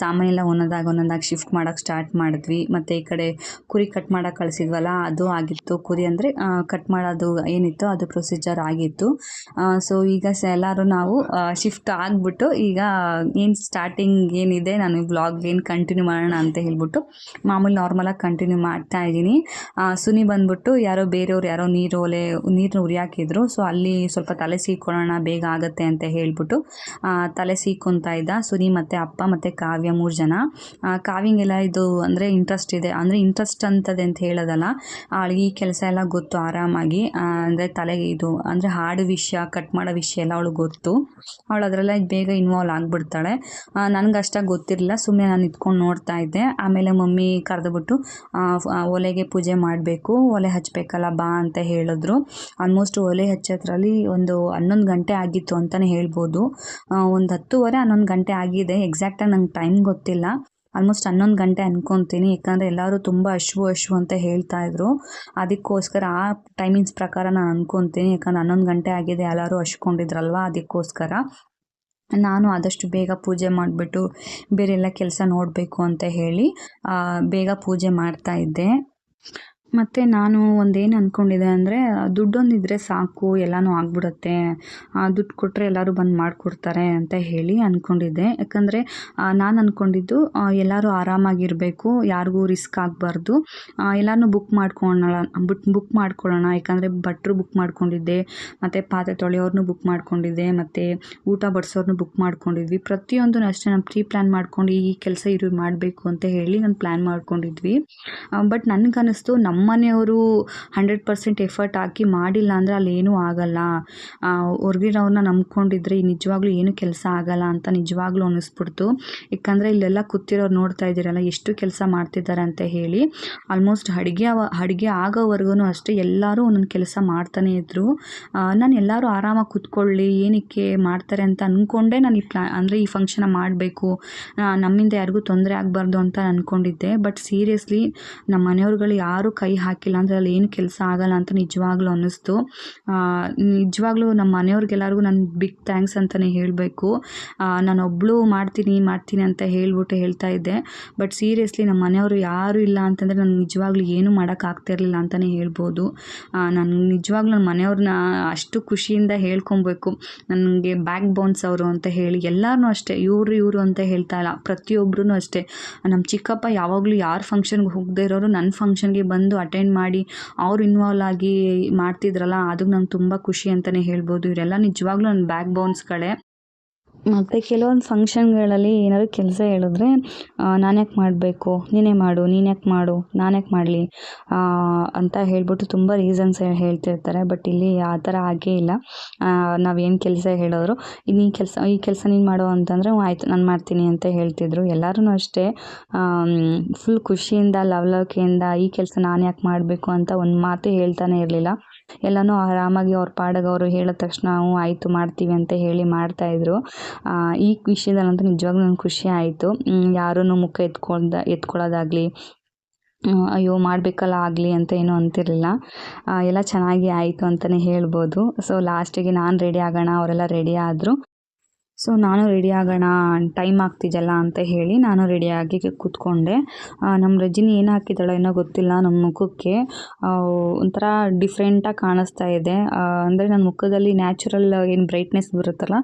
ಸಾಮಾನೆಲ್ಲ ಒಂದೊಂದಾಗಿ ಒಂದೊಂದಾಗಿ ಶಿಫ್ಟ್ ಮಾಡೋಕೆ ಸ್ಟಾರ್ಟ್ ಮಾಡಿದ್ವಿ. ಮತ್ತು ಈ ಕಡೆ ಕುರಿ ಕಟ್ ಮಾಡೋಕೆ ಕಳಿಸಿದ್ವಲ್ಲ, ಅದು ಆಗಿತ್ತು. ಕುರಿ ಅಂದರೆ ಕಟ್ ಮಾಡೋದು ಏನಿತ್ತು ಅದು ಪ್ರೊಸೀಜರ್ ಆಗಿತ್ತು. ಸೊ ಈಗ ಸ ಎಲ್ಲರೂ ನಾವು ಶಿಫ್ಟ್ ಆಗಿಬಿಟ್ಟು ಈಗ ಏನು ಸ್ಟಾರ್ಟಿಂಗ್ ಏನಿದೆ, ನಾನು ವ್ಲಾಗ್ ಏನು ಕಂಟಿನ್ಯೂ ಮಾಡೋಣ ಅಂತ ಹೇಳ್ಬಿಟ್ಟು ಮಾಮೂಲಿ ನಾರ್ಮಲಾಗಿ ಕಂಟಿನ್ಯೂ ಮಾಡ್ತಾ ಇದ್ದೀನಿ. ಸುನಿ ಬಂದ್ಬಿಟ್ಟು ಯಾರೋ ಬೇರೆಯವ್ರು ಯಾರೋ ನೀರು ಒಲೆ ನೀರನ್ನ ಉರಿಯಾಕಿದ್ರು. ಸೊ ಅಲ್ಲಿ ಸ್ವಲ್ಪ ತಲೆ ಸೀಕೊಳ್ಳೋಣ ಬೇಗ ಆಗುತ್ತೆ ಅಂತ ಹೇಳ್ಬಿಟ್ಟು ತಲೆ ಸೀಕೊಂತ ಇದ್ದ ಸುನಿ ಮತ್ತು ಅಪ್ಪ ಮತ್ತು ಕಾವ್ಯ ಮೂರು ಜನ. ಕಾವ್ಯಂಗೆಲ್ಲ ಇದು ಅಂದರೆ ಇಂಟ್ರೆಸ್ಟ್ ಇದೆ. ಅಂದರೆ ಇಂಟ್ರೆಸ್ಟ್ ಅಂತದೆ ಅಂತ ಹೇಳೋದಲ್ಲ, ಅವಳಿಗೆ ಈ ಕೆಲಸ ಎಲ್ಲ ಗೊತ್ತು ಆರಾಮಾಗಿ. ಅಂದರೆ ತಲೆಗೆ ಇದು ಅಂದರೆ ಹಾಡು ವಿಷಯ, ಕಟ್ ಮಾಡೋ ವಿಷಯ ಎಲ್ಲ ಅವಳಿಗೆ ಗೊತ್ತು. ಅವಳು ಅದರಲ್ಲೇ ಬೇಗ ಇನ್ವಾಲ್ವ್ ಆಗಿಬಿಡ್ತಾಳೆ. ನನಗೆ ಅಷ್ಟಾಗಿ ಗೊತ್ತಿರಲಿಲ್ಲ ಸುಮ್ಮನೆ ನಾನು ಇದ್ಕೊಂಡು ನೋಡ್ತಾ ಇದ್ದೆ. ಆಮೇಲೆ ಮಮ್ಮಿ ಕರೆದುಬಿಟ್ಟು ಒಲೆಗೆ ಪೂಜೆ ಮಾಡಬೇಕು, ಒಲೆ ಹಚ್ಚಬೇಕಲ್ಲ ಬಾ ಅಂತ ಹೇಳಿದ್ರು. ಆಲ್ಮೋಸ್ಟ್ ಒಲೆ ಹಚ್ಚೋದ್ರಲ್ಲಿ ಒಂದು ಹನ್ನೊಂದು ಗಂಟೆ ಆಗಿತ್ತು ಅಂತಲೇ ಹೇಳ್ಬೋದು. ಒಂದು ಹತ್ತುವರೆ ಹನ್ನೊಂದು ಗಂಟೆ ಆಗಿದೆ. ಎಕ್ಸಾಕ್ಟಾಗಿ ನಂಗೆ ಟೈಮ್ ಗೊತ್ತಿಲ್ಲ. ಆಲ್ಮೋಸ್ಟ್ ಹನ್ನೊಂದು ಗಂಟೆ ಅನ್ಕೊತೀನಿ. ಯಾಕಂದರೆ ಎಲ್ಲರೂ ತುಂಬ ಅಶ್ವು ಅಶ್ವು ಅಂತ ಹೇಳ್ತಾ ಇದ್ರು. ಅದಕ್ಕೋಸ್ಕರ ಆ ಟೈಮಿಂಗ್ಸ್ ಪ್ರಕಾರ ನಾನು ಅನ್ಕೊತೀನಿ. ಯಾಕಂದ್ರೆ ಹನ್ನೊಂದು ಗಂಟೆ ಆಗಿದೆ, ಎಲ್ಲರೂ ಅಶ್ಕೊಂಡಿದ್ರಲ್ವ? ಅದಕ್ಕೋಸ್ಕರ ನಾನು ಆದಷ್ಟು ಬೇಗ ಪೂಜೆ ಮಾಡಿಬಿಟ್ಟು ಬೇರೆ ಎಲ್ಲ ಕೆಲಸ ನೋಡಬೇಕು ಅಂತ ಹೇಳಿ ಬೇಗ ಪೂಜೆ ಮಾಡ್ತಾ ಇದ್ದೆ. ಮತ್ತು ನಾನು ಒಂದೇನು ಅಂದ್ಕೊಂಡಿದ್ದೆ ಅಂದರೆ ದುಡ್ಡೊಂದಿದ್ರೆ ಸಾಕು, ಎಲ್ಲನೂ ಆಗ್ಬಿಡುತ್ತೆ ದುಡ್ಡು ಕೊಟ್ಟರೆ ಎಲ್ಲರೂ ಬಂದು ಮಾಡಿಕೊಡ್ತಾರೆ ಅಂತ ಹೇಳಿ ಅಂದ್ಕೊಂಡಿದ್ದೆ ಯಾಕಂದರೆ ನಾನು ಅಂದ್ಕೊಂಡಿದ್ದು ಎಲ್ಲರೂ ಆರಾಮಾಗಿರಬೇಕು, ಯಾರಿಗೂ ರಿಸ್ಕ್ ಆಗಬಾರ್ದು ಎಲ್ಲನೂ ಬುಕ್ ಮಾಡ್ಕೊಳ್ಳೋಣ ಬುಕ್ ಬುಕ್ ಮಾಡ್ಕೊಳ್ಳೋಣ ಯಾಕಂದರೆ ಭಟ್ರು ಬುಕ್ ಮಾಡ್ಕೊಂಡಿದ್ದೆ, ಮತ್ತು ಪಾತ್ರೆ ತೊಳೆಯೋರ್ನು ಬುಕ್ ಮಾಡ್ಕೊಂಡಿದ್ದೆ, ಮತ್ತು ಊಟ ಬಡಿಸೋರ್ನು ಬುಕ್ ಮಾಡ್ಕೊಂಡಿದ್ವಿ. ಪ್ರತಿಯೊಂದನ್ನು ಅಷ್ಟೇ, ನಾನು ಪ್ರೀ ಪ್ಲ್ಯಾನ್ ಮಾಡ್ಕೊಂಡು ಈ ಕೆಲಸ ಇರು ಮಾಡಬೇಕು ಅಂತ ಹೇಳಿ ನಾನು ಪ್ಲ್ಯಾನ್ ಮಾಡ್ಕೊಂಡಿದ್ವಿ. ಬಟ್ ನನಗನ್ನಿಸ್ತು, ನಮ್ಮ ಮನೆಯವರು ಹಂಡ್ರೆಡ್ ಪರ್ಸೆಂಟ್ ಎಫರ್ಟ್ ಹಾಕಿ ಮಾಡಿಲ್ಲ ಅಂದರೆ ಅಲ್ಲಿ ಏನೂ ಆಗಲ್ಲ ಹೊರ್ಗಿನವ್ರನ್ನ ನಂಬ್ಕೊಂಡಿದ್ರೆ ನಿಜವಾಗ್ಲೂ ಏನೂ ಕೆಲಸ ಆಗಲ್ಲ ಅಂತ ನಿಜವಾಗ್ಲೂ ಅನ್ನಿಸ್ಬಿಡ್ತು. ಯಾಕಂದರೆ ಇಲ್ಲೆಲ್ಲ ಕೂತಿರೋರು ನೋಡ್ತಾ ಇದ್ದೀರಲ್ಲ, ಎಷ್ಟು ಕೆಲಸ ಮಾಡ್ತಿದ್ದಾರೆ ಅಂತ ಹೇಳಿ. ಆಲ್ಮೋಸ್ಟ್ ಅಡುಗೆ ಅಡುಗೆ ಆಗೋವರೆಗೂ ಅಷ್ಟೇ ಎಲ್ಲರೂ ಒಂದೊಂದು ಕೆಲಸ ಮಾಡ್ತಾನೆ ಇದ್ದರು ನಾನು ಎಲ್ಲರೂ ಆರಾಮಾಗಿ ಕೂತ್ಕೊಳ್ಳಿ, ಏನಕ್ಕೆ ಮಾಡ್ತಾರೆ ಅಂತ ಅಂದ್ಕೊಂಡೆ ನಾನು ಈ ಪ್ಲಾ, ಅಂದರೆ ಈ ಫಂಕ್ಷನ ಮಾಡಬೇಕು. ನಮ್ಮಿಂದ ಯಾರಿಗೂ ತೊಂದರೆ ಆಗಬಾರ್ದು ಅಂತ ಅಂದ್ಕೊಂಡಿದ್ದೆ ಬಟ್ ಸೀರಿಯಸ್ಲಿ ನಮ್ಮ ಮನೆಯವ್ರುಗಳು ಯಾರೂ ಕೈ ಹಾಕಿಲ್ಲ ಅಂದರೆ ಅಲ್ಲಿ ಏನು ಕೆಲಸ ಆಗಲ್ಲ ಅಂತ ನಿಜವಾಗ್ಲೂ ಅನ್ನಿಸ್ತು. ನಿಜವಾಗ್ಲೂ ನಮ್ಮ ಮನೆಯವ್ರಿಗೆಲ್ಲರಿಗೂ ನಾನು ಬಿಗ್ ಥ್ಯಾಂಕ್ಸ್ ಅಂತಲೇ ಹೇಳಬೇಕು. ನಾನು ಒಬ್ಬಳು ಮಾಡ್ತೀನಿ ಮಾಡ್ತೀನಿ ಅಂತ ಹೇಳ್ಬಿಟ್ಟು ಹೇಳ್ತಾ ಇದ್ದೆ. ಬಟ್ ಸೀರಿಯಸ್ಲಿ ನಮ್ಮ ಮನೆಯವರು ಯಾರೂ ಇಲ್ಲ ಅಂತಂದರೆ ನಾನು ನಿಜವಾಗ್ಲೂ ಏನೂ ಮಾಡೋಕ್ಕಾಗ್ತಿರ್ಲಿಲ್ಲ ಅಂತಲೇ ಹೇಳ್ಬೋದು. ನಾನು ನಿಜವಾಗ್ಲೂ ನನ್ನ ಮನೆಯವ್ರನ್ನ ಅಷ್ಟು ಖುಷಿಯಿಂದ ಹೇಳ್ಕೊಬೇಕು. ನನಗೆ ಬ್ಯಾಕ್ ಬೋನ್ಸ್ ಅವರು ಅಂತ ಹೇಳಿ ಎಲ್ಲರೂ ಅಷ್ಟೇ, ಇವರು ಇವರು ಅಂತ ಹೇಳ್ತಾ ಇಲ್ಲ ಪ್ರತಿಯೊಬ್ಬರೂ ಅಷ್ಟೇ. ನಮ್ಮ ಚಿಕ್ಕಪ್ಪ ಯಾವಾಗಲೂ ಯಾರ ಫಂಕ್ಷನ್ಗೆ ಹೋಗದೇ ಇರೋರು ನನ್ನ ಫಂಕ್ಷನ್ಗೆ ಬಂದು ಅಟೆಂಡ್ ಮಾಡಿ ಅವ್ರು ಇನ್ವಾಲ್ವ್ ಆಗಿ ಮಾಡ್ತಿದ್ರಲ್ಲ, ಅದಕ್ಕೆ ನಂಗೆ ತುಂಬ ಖುಷಿ ಅಂತಲೇ ಹೇಳ್ಬೋದು. ಇವರೆಲ್ಲ ನಿಜವಾಗ್ಲೂ ನನ್ನ ಬ್ಯಾಕ್ ಬೋನ್ಸ್ಗಳೇ ಮತ್ತು ಕೆಲವೊಂದು ಫಂಕ್ಷನ್ಗಳಲ್ಲಿ ಏನಾದ್ರು ಕೆಲಸ ಹೇಳಿದ್ರೆ ನಾನು ಯಾಕೆ ಮಾಡಬೇಕು? ನೀನೇ ಮಾಡು ನೀನು ಯಾಕೆ ಮಾಡು ನಾನು ಯಾಕೆ ಮಾಡಲಿ ಅಂತ ಹೇಳ್ಬಿಟ್ಟು ತುಂಬ ರೀಸನ್ಸ್ ಹೇಳ್ತಿರ್ತಾರೆ. ಬಟ್ ಇಲ್ಲಿ ಆ ಥರ ಆಗೇ ಇಲ್ಲ. ನಾವೇನು ಕೆಲಸ ಹೇಳಿದ್ರು ಇನ್ನು ಈ ಕೆಲಸ ಈ ಕೆಲಸ ನೀನು ಮಾಡು ಅಂತಂದರೆ ಆಯಿತು, ನಾನು ಮಾಡ್ತೀನಿ ಅಂತ ಹೇಳ್ತಿದ್ರು. ಎಲ್ಲರೂ ಅಷ್ಟೇ ಫುಲ್ ಖುಷಿಯಿಂದ, ಲವಲವಿಕೆಯಿಂದ, ಈ ಕೆಲಸ ನಾನು ಯಾಕೆ ಮಾಡಬೇಕು ಅಂತ ಒಂದು ಮಾತು ಹೇಳ್ತಾನೆ ಇರಲಿಲ್ಲ. ಎಲ್ಲನೂ ಆರಾಮಾಗಿ ಅವ್ರ ಪಾಡಿಗೆ ಅವರು ಹೇಳಿದ ತಕ್ಷಣ ಹ್ಞೂ, ಆಯಿತು ಮಾಡ್ತೀವಿ ಅಂತ ಹೇಳಿ ಮಾಡ್ತಾಯಿದ್ರು ಈ ವಿಷಯದಲ್ಲಂತೂ ನಿಜವಾಗ್ಲೂ ನಂಗೆ ಖುಷಿ ಆಯಿತು. ಯಾರೂ ಮುಖ ಎತ್ಕೊಳ್ದ ಎತ್ಕೊಳ್ಳೋದಾಗಲಿ ಅಯ್ಯೋ ಮಾಡಬೇಕಲ್ಲ ಆಗಲಿ ಅಂತ ಏನೂ ಅಂತಿರಲಿಲ್ಲ. ಎಲ್ಲ ಚೆನ್ನಾಗಿ ಆಯಿತು ಅಂತಲೇ ಹೇಳ್ಬೋದು. ಸೊ ಲಾಸ್ಟಿಗೆ ನಾನು ರೆಡಿ ಆಗೋಣ, ಅವರೆಲ್ಲ ರೆಡಿ ಆದರು. ಸೊ ನಾನು ರೆಡಿ ಆಗೋಣ ಟೈಮ್ ಆಗ್ತಿದೆಯಲ್ಲ ಅಂತ ಹೇಳಿ ನಾನು ರೆಡಿಯಾಗಿ ಕೂತ್ಕೊಂಡೆ. ನಮ್ಮ ರಜಿನಿ ಏನು ಹಾಕಿದ್ದಾಳೋ ಏನೋ ಗೊತ್ತಿಲ್ಲ ನಮ್ಮ ಮುಖಕ್ಕೆ. ಒಂಥರ ಡಿಫ್ರೆಂಟಾಗಿ ಕಾಣಿಸ್ತಾ ಇದೆ. ಅಂದರೆ ನನ್ನ ಮುಖದಲ್ಲಿ ನ್ಯಾಚುರಲ್ ಏನು ಬ್ರೈಟ್ನೆಸ್ ಬರುತ್ತಲ್ಲ,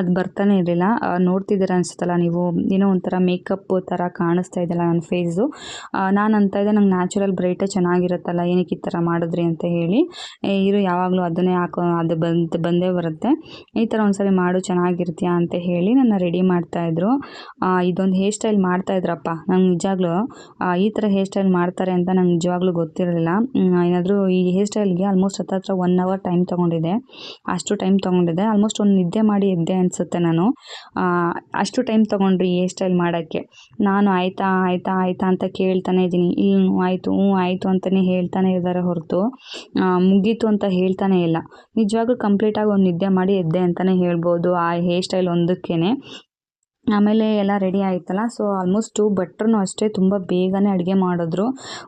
ಅದು ಬರ್ತಾನೆ ಇರಲಿಲ್ಲ. ನೋಡ್ತಿದ್ದೀರ ಅನಿಸುತ್ತಲ್ಲ ನೀವು, ಏನೋ ಒಂಥರ ಮೇಕಪ್ ಥರ ಕಾಣಿಸ್ತಾ ಇದೆಯಲ್ಲ ನನ್ನ ಫೇಸು ನಾನು ಅಂತ ಇದೆ ನಂಗೆ ನ್ಯಾಚುರಲ್ ಬ್ರೈಟೇ ಚೆನ್ನಾಗಿರುತ್ತಲ್ಲ, ಏನಕ್ಕೆ ಈ ಥರ ಮಾಡಿದ್ರಿ ಅಂತ ಹೇಳಿ. ಇರು, ಯಾವಾಗಲೂ ಅದನ್ನೇ ಹಾಕೋ, ಅದು ಬಂದು, ಬಂದೇ ಬರುತ್ತೆ. ಈ ಥರ ಒಂದ್ಸರಿ ಮಾಡು, ಚೆನ್ನಾಗಿರ್ತೀಯ ಅಂತ ಹೇಳಿ ನನ್ನ ರೆಡಿ ಮಾಡ್ತಾಯಿದ್ರು ಇದೊಂದು ಹೇರ್ ಸ್ಟೈಲ್ ಮಾಡ್ತಾಯಿದ್ರಪ್ಪ ನಂಗೆ ನಿಜಾಗ್ಲೂ ಈ ಥರ ಹೇರ್ ಸ್ಟೈಲ್ ಮಾಡ್ತಾರೆ ಅಂತ ನಂಗೆ ನಿಜವಾಗ್ಲೂ ಗೊತ್ತಿರಲಿಲ್ಲ. ಏನಾದರೂ ಈ ಹೇರ್ ಸ್ಟೈಲ್ಗೆ ಆಲ್ಮೋಸ್ಟ್ ಹತ್ತತ್ರ ಒನ್ ಅವರ್ ಟೈಮ್ ತೊಗೊಂಡಿದೆ ಅಷ್ಟು ಟೈಮ್ ತೊಗೊಂಡಿದ್ದೆ. ಆಲ್ಮೋಸ್ಟ್ ಒಂದು ನಿದ್ದೆ ಮಾಡಿ ಎದ್ದೆ ಅನಿಸುತ್ತೆ ನಾನು. ಅಷ್ಟು ಟೈಮ್ ತೊಗೊಂಡ್ರಿ ಹೇರ್ ಸ್ಟೈಲ್ ಮಾಡೋಕ್ಕೆ. ನಾನು ಆಯಿತಾ ಆಯಿತಾ ಆಯಿತಾ ಅಂತ ಕೇಳ್ತಾನೆ ಇದ್ದೀನಿ. ಇಲ್ಲ ಆಯಿತು ಹ್ಞೂ ಆಯಿತು ಅಂತಲೇ ಹೇಳ್ತಾನೆ ಇದ್ದಾರೆ ಹೊರತು. ಮುಗೀತು ಅಂತ ಹೇಳ್ತಾನೆ ಇಲ್ಲ. ನಿಜವಾಗ್ಲೂ ಕಂಪ್ಲೀಟಾಗಿ ಒಂದು ನಿದ್ದೆ ಮಾಡಿ ಎದ್ದೆ ಅಂತಲೇ ಹೇಳ್ಬೋದು. ಆ ಹೇರ್ ಸ್ಟೈಲ್ ಒಂದಕ್ಕೇ ಆಮೇಲೆ ಎಲ್ಲ ರೆಡಿ ಆಯಿತಲ್ಲ ಸೊ ಆಲ್ಮೋಸ್ಟು ಭಟ್ರೂ ಅಷ್ಟೇ ತುಂಬ ಬೇಗನೆ ಅಡುಗೆ ಮಾಡಿದ್ರು.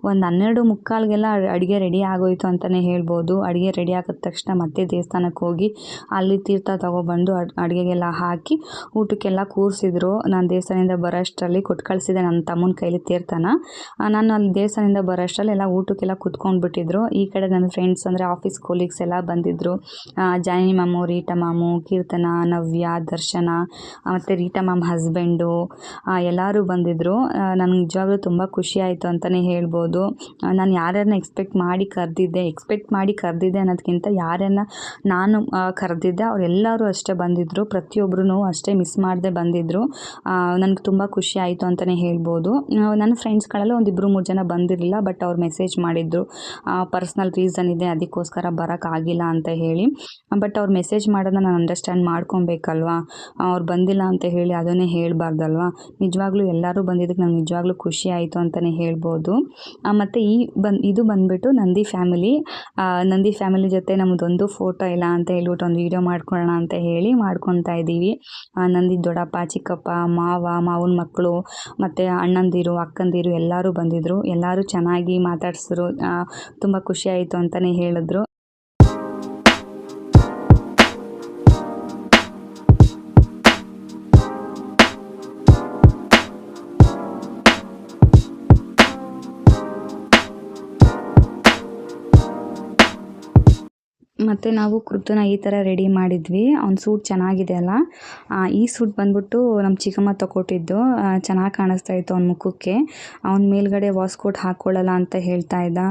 ಒಂದು ಹನ್ನೆರಡು ಮುಕ್ಕಾಲಿಗೆಲ್ಲ ಅಡುಗೆ ರೆಡಿ ಆಗೋಯಿತು ಅಂತಲೇ ಹೇಳ್ಬೋದು. ಅಡುಗೆ ರೆಡಿ ಆಗಿದ ತಕ್ಷಣ ಮತ್ತೆ ದೇವಸ್ಥಾನಕ್ಕೆ ಹೋಗಿ ಅಲ್ಲಿ ತೀರ್ಥ ತೊಗೊಬಂದು ಅಡುಗೆಗೆಲ್ಲ ಹಾಕಿ ಊಟಕ್ಕೆಲ್ಲ ಕೂರಿಸಿದ್ರು. ನಾನು ದೇವಸ್ಥಾನದಿಂದ ಬರೋ ಅಷ್ಟರಲ್ಲಿ ಕೊಟ್ಟು ಕಳಿಸಿದೆ ನನ್ನ ತಮ್ಮನ ಕೈಲಿ ತೀರ್ಥನ. ನಾನು ಅಲ್ಲಿ ದೇವಸ್ಥಾನದಿಂದ ಬರೋ ಅಷ್ಟರಲ್ಲಿ ಎಲ್ಲ ಊಟಕ್ಕೆಲ್ಲ ಕುತ್ಕೊಂಡ್ಬಿಟ್ಟಿದ್ರು. ಈ ಕಡೆ ನನ್ನ ಫ್ರೆಂಡ್ಸ್ ಅಂದರೆ ಆಫೀಸ್ ಕೊಲೀಗ್ಸ್ ಎಲ್ಲ ಬಂದಿದ್ದರು ಜಾನಿ ಮಾಮು, ರೀಟಾ ಮಾಮು, ಕೀರ್ತನ, ನವ್ಯ, ದರ್ಶನ ಮತ್ತು ರೀಟಾ ಮಾಮ್ ಹಸ್ಬೆಂಡು ಎಲ್ಲರೂ ಬಂದಿದ್ದರು ನನಗೆ ನಿಜವಾಗ್ಲೂ ತುಂಬ ಖುಷಿ ಆಯಿತು ಅಂತಲೇ ಹೇಳ್ಬೋದು. ನಾನು ಯಾರ್ಯಾರನ್ನ ಎಕ್ಸ್ಪೆಕ್ಟ್ ಮಾಡಿ ಕರೆದಿದ್ದೆ ಎಕ್ಸ್ಪೆಕ್ಟ್ ಮಾಡಿ ಕರೆದಿದ್ದೆ ಅನ್ನೋದಕ್ಕಿಂತ ಯಾರನ್ನ ನಾನು ಕರೆದಿದ್ದೆ ಅವರೆಲ್ಲರೂ ಅಷ್ಟೇ ಬಂದಿದ್ದರು ಪ್ರತಿಯೊಬ್ಬರೂ ಅಷ್ಟೇ ಮಿಸ್ ಮಾಡದೆ ಬಂದಿದ್ದರು ನನಗೆ ತುಂಬ ಖುಷಿ ಆಯಿತು ಅಂತಲೇ ಹೇಳ್ಬೋದು. ನನ್ನ ಫ್ರೆಂಡ್ಸ್ಗಳೆಲ್ಲ ಒಂದಿಬ್ಬರು ಮೂರು ಜನ ಬಂದಿರಲಿಲ್ಲ ಬಟ್ ಅವ್ರು ಮೆಸೇಜ್ ಮಾಡಿದ್ರು. ಪರ್ಸ್ನಲ್ ರೀಸನ್ ಇದೆ, ಅದಕ್ಕೋಸ್ಕರ ಬರೋಕ್ಕಾಗಿಲ್ಲ ಅಂತ ಹೇಳಿ. ಬಟ್ ಅವ್ರು ಮೆಸೇಜ್ ಮಾಡೋದನ್ನ ನಾನು ಅಂಡರ್ಸ್ಟ್ಯಾಂಡ್ ಮಾಡ್ಕೊಬೇಕಲ್ವಾ? ಅವ್ರು ಬಂದಿಲ್ಲ ಅಂತ ಹೇಳಿ ಅದು ಅದನ್ನೇ ಹೇಳಬಾರ್ದಲ್ವಾ? ನಿಜವಾಗ್ಲೂ ಎಲ್ಲರೂ ಬಂದಿದ್ದಕ್ಕೆ ನಂಗೆ ನಿಜವಾಗ್ಲೂ ಖುಷಿ ಆಯಿತು ಅಂತಲೇ ಹೇಳ್ಬೋದು. ಮತ್ತು ಈ ಬನ್ ಇದು ಬಂದುಬಿಟ್ಟು ನಂದಿ ಫ್ಯಾಮಿಲಿ ನಂದಿ ಫ್ಯಾಮಿಲಿ ಜೊತೆ ನಮ್ಮದೊಂದು ಫೋಟೋ ಇಲ್ಲ ಅಂತ ಹೇಳ್ಬಿಟ್ಟು ಒಂದು ವೀಡಿಯೋ ಮಾಡ್ಕೊಳ್ಳೋಣ ಅಂತ ಹೇಳಿ ಮಾಡ್ಕೊತಾ ಇದ್ದೀವಿ. ನಂದಿ ದೊಡ್ಡಪ್ಪ, ಚಿಕ್ಕಪ್ಪ, ಮಾವ, ಮಾವನ ಮಕ್ಕಳು, ಮತ್ತು ಅಣ್ಣಂದಿರು, ಅಕ್ಕಂದಿರು ಎಲ್ಲರೂ ಬಂದಿದ್ದರು ಎಲ್ಲರೂ ಚೆನ್ನಾಗಿ ಮಾತಾಡಿಸಿದ್ರು. ತುಂಬ ಖುಷಿ ಆಯಿತು ಅಂತಲೇ ಹೇಳಿದ್ರು. ಮತ್ತು ನಾವು ಕುರ್ತನ ಈ ಥರ ರೆಡಿ ಮಾಡಿದ್ವಿ. ಅವ್ನ ಸೂಟ್ ಚೆನ್ನಾಗಿದೆ ಅಲ್ಲ. ಈ ಸೂಟ್ ಬಂದ್ಬಿಟ್ಟು ನಮ್ಮ ಚಿಕ್ಕಮ್ಮ ತಗೊಟ್ಟಿದ್ದು ಚೆನ್ನಾಗಿ ಕಾಣಿಸ್ತಾ ಇತ್ತು ಅವ್ನ ಮುಖಕ್ಕೆ. ಅವ್ನ ಮೇಲ್ಗಡೆ ವಾಸ್ಕೋಟ್ ಹಾಕ್ಕೊಳ್ಳಲ್ಲ ಅಂತ ಹೇಳ್ತಾ ಇದ್ದ.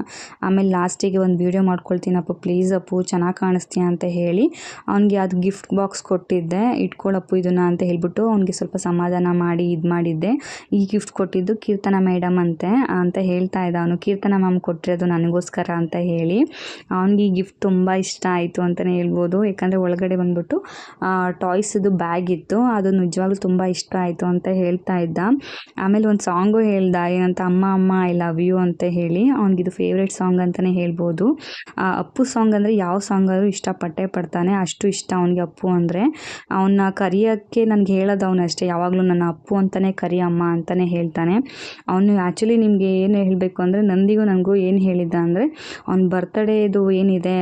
ಆಮೇಲೆ ಲಾಸ್ಟಿಗೆ ಒಂದು ವೀಡಿಯೋ ಮಾಡ್ಕೊಳ್ತೀನಪ್ಪ ಪ್ಲೀಸ್ ಅಪ್ಪು, ಚೆನ್ನಾಗಿ ಕಾಣಿಸ್ತೀಯ ಅಂತ ಹೇಳಿ. ಅವ್ನಿಗೆ ಅದು ಗಿಫ್ಟ್ ಬಾಕ್ಸ್ ಕೊಟ್ಟಿದ್ದೆ. ಇಟ್ಕೊಳ್ಳಪ್ಪು ಇದನ್ನು ಅಂತ ಹೇಳ್ಬಿಟ್ಟು ಅವ್ನಿಗೆ ಸ್ವಲ್ಪ ಸಮಾಧಾನ ಮಾಡಿ ಇದು ಮಾಡಿದ್ದೆ. ಈ ಗಿಫ್ಟ್ ಕೊಟ್ಟಿದ್ದು ಕೀರ್ತನ ಮೇಡಮ್ ಅಂತೆ ಅಂತ ಹೇಳ್ತಾ ಇದ್ದ ಅವನು. ಕೀರ್ತನ ಮ್ಯಾಮ್ ಕೊಟ್ಟಿರೋದು ನನಗೋಸ್ಕರ ಅಂತ ಹೇಳಿ. ಅವ್ನಿಗೆ ಈ ಗಿಫ್ಟ್ ತುಂಬ ಇಷ್ಟ ಆಯಿತು ಅಂತಲೇ ಹೇಳ್ಬೋದು. ಯಾಕಂದರೆ ಒಳಗಡೆ ಬಂದ್ಬಿಟ್ಟು ಟಾಯ್ಸದು ಬ್ಯಾಗ್ ಇತ್ತು. ಅದು ನಿಜವಾಗ್ಲೂ ತುಂಬ ಇಷ್ಟ ಆಯಿತು ಅಂತ ಹೇಳ್ತಾ ಇದ್ದ. ಆಮೇಲೆ ಒಂದು ಸಾಂಗು ಹೇಳ್ದ, ಏನಂತ, ಅಮ್ಮ ಅಮ್ಮ ಐ ಲವ್ ಯು ಅಂತ ಹೇಳಿ. ಅವ್ನಿಗಿದು ಫೇವ್ರೇಟ್ ಸಾಂಗ್ ಅಂತಲೇ ಹೇಳ್ಬೋದು. ಅಪ್ಪು ಸಾಂಗ್ ಅಂದರೆ ಯಾವ ಸಾಂಗ್ ಆದರೂ ಇಷ್ಟಪಟ್ಟೇ ಪಡ್ತಾನೆ. ಅಷ್ಟು ಇಷ್ಟ ಅವನಿಗೆ ಅಪ್ಪು ಅಂದರೆ. ಅವನ್ನ ಕರಿಯೋಕ್ಕೆ ನನಗೆ ಹೇಳೋದು ಅವನಷ್ಟೇ ಯಾವಾಗಲೂ ನನ್ನ ಅಪ್ಪು ಅಂತಲೇ ಕರಿ, ಅಮ್ಮ ಅಂತಲೇ ಹೇಳ್ತಾನೆ. ಅವನು ಆ್ಯಕ್ಚುಲಿ ನಿಮಗೆ ಏನು ಹೇಳಬೇಕು ಅಂದರೆ ನಂದಿಗೂ ನನಗೂ ಏನು ಹೇಳಿದ್ದ ಅಂದರೆ, ಅವ್ನ ಬರ್ತಡೇದು ಏನಿದೆ